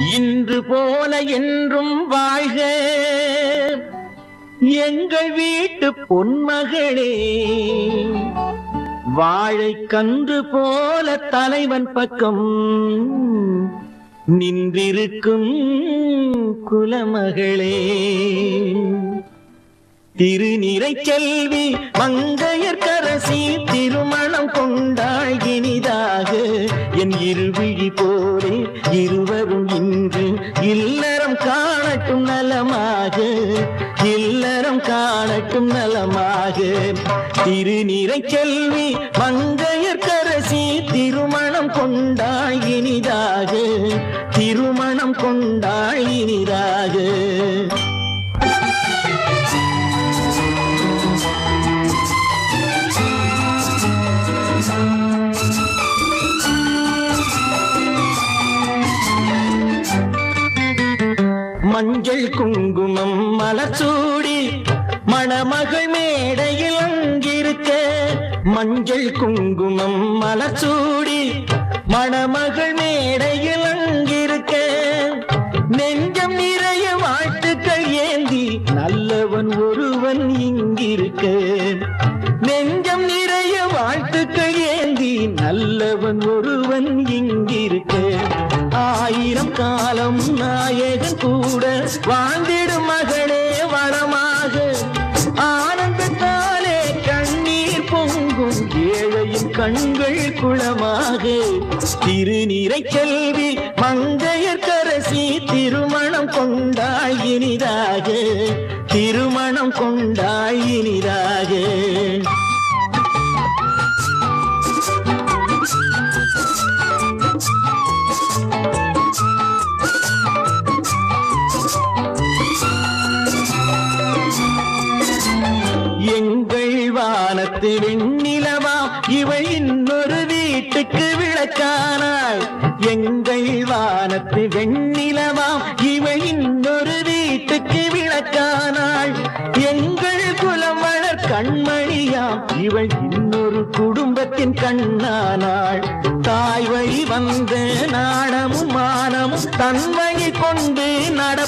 இன்று போல என்றும் வாழ்க. எங்கள் வீட்டு பொன்மகளே வாழை கன்று போல தலைவன் பக்கம் நின்றிருக்கும் குலமகளே. திருநிறை செல்வி மங்கையர்கரசி திருமணம் கொண்டாள் இனிதாக என் இருவிழி போ இருவரும் இன்று இல்லறம் காணட்டும் நலமாக இல்லறம் காணட்டும் நலமாக. திருநிறை செல்வி மங்கையர்கரசி திருமணம் கொண்டாள் இனிதாக திருமணம் கொண்டாள் இனிதாக. மஞ்சள் குங்குமம் மலச்சூடி மணமகள் மேடையில் அங்கிருக்க மஞ்சள் குங்குமம் மலச்சூடி மணமகள் மேடையில் அங்கிருக்க நெஞ்சம் நிறைய வாழ்த்துக்கள் ஏந்தி நல்லவன் ஒருவன் இங்கிருக்க நெஞ்சம் நிறைய வாழ்த்துக்கள் ஏந்தி நல்லவன் ஒருவன் இங்கிருக்க ஆயிரம் காலம் நாயகன் கூட வாழ்ந்திடும் மகளே வளமாக ஆனந்தத்தாலே கண்ணீர் பொங்கும் ஏழையின் கண்கள் குளமாக. திருநீரை செல்வி மங்கையர்கரசி திருமணம் கொண்டாய் இனிதாக. திருமணம் கொண்டாய் இனிதாக. அது வெண்ணிலவா இவள் இன்னொரு வீட்டுக்கு விளக்கானாள். எங்கள் வானத்து வெண்ணிலவா இவள் இன்னொரு வீட்டுக்கு விளக்கானாள். எங்கள் குலம் வளர் கண்மணியாம் இவள் இன்னொரு குடும்பத்தின் கண்ணானாள். தாய் வழி வந்த நாணமும் மானமும் தன்மையை கொண்டு நட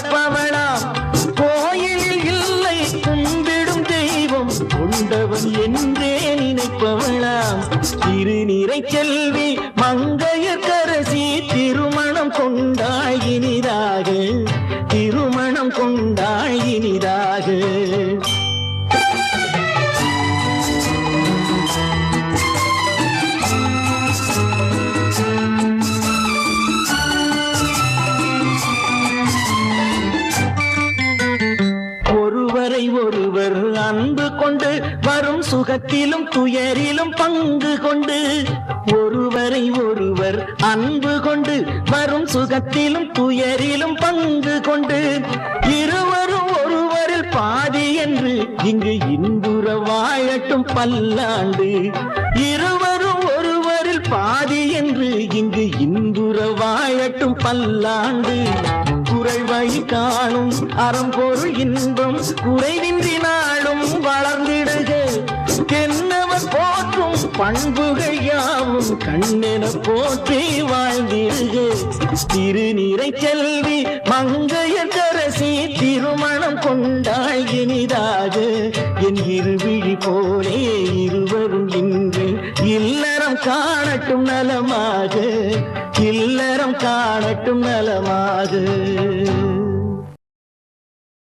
திருநிறை செல்வி மங்கையர்கரசி திருமணம் கொண்டாய் இனிதாக. திருமணம் கொண்டாய் இனிதாக. ஒருவரை ஒருவர் அன்பு கொண்டு வரும் சுகத்திலும் துயரிலும் பங்கு கொண்டு ஒருவரை ஒருவர் அன்பு கொண்டு வரும் சுகத்திலும் துயரிலும் பங்கு கொண்டு இருவரும் ஒருவரில் பாதி என்று இங்கு இன்புற வாழட்டும் பல்லாண்டு. இருவரும் ஒருவரில் பாதி என்று இங்கு இன்புற வாழட்டும் பல்லாண்டு. வாழ்வை காணும் அறம் பொருள் இன்பம் குறைவின்றி நாளும் வளர்ந்திடுக. தென்னவர் போற்றும் பண்புகள் யாவும் கண்ணென போற்றி வாழ்ந்திடுக. திருநீரை செல்வி மங்கையரசி திருமணம் கொண்டாள் இனிதாக. என் இருவிழி போலே காணட்டும் நலமாக இல்லறம் காணட்டும் நலமாக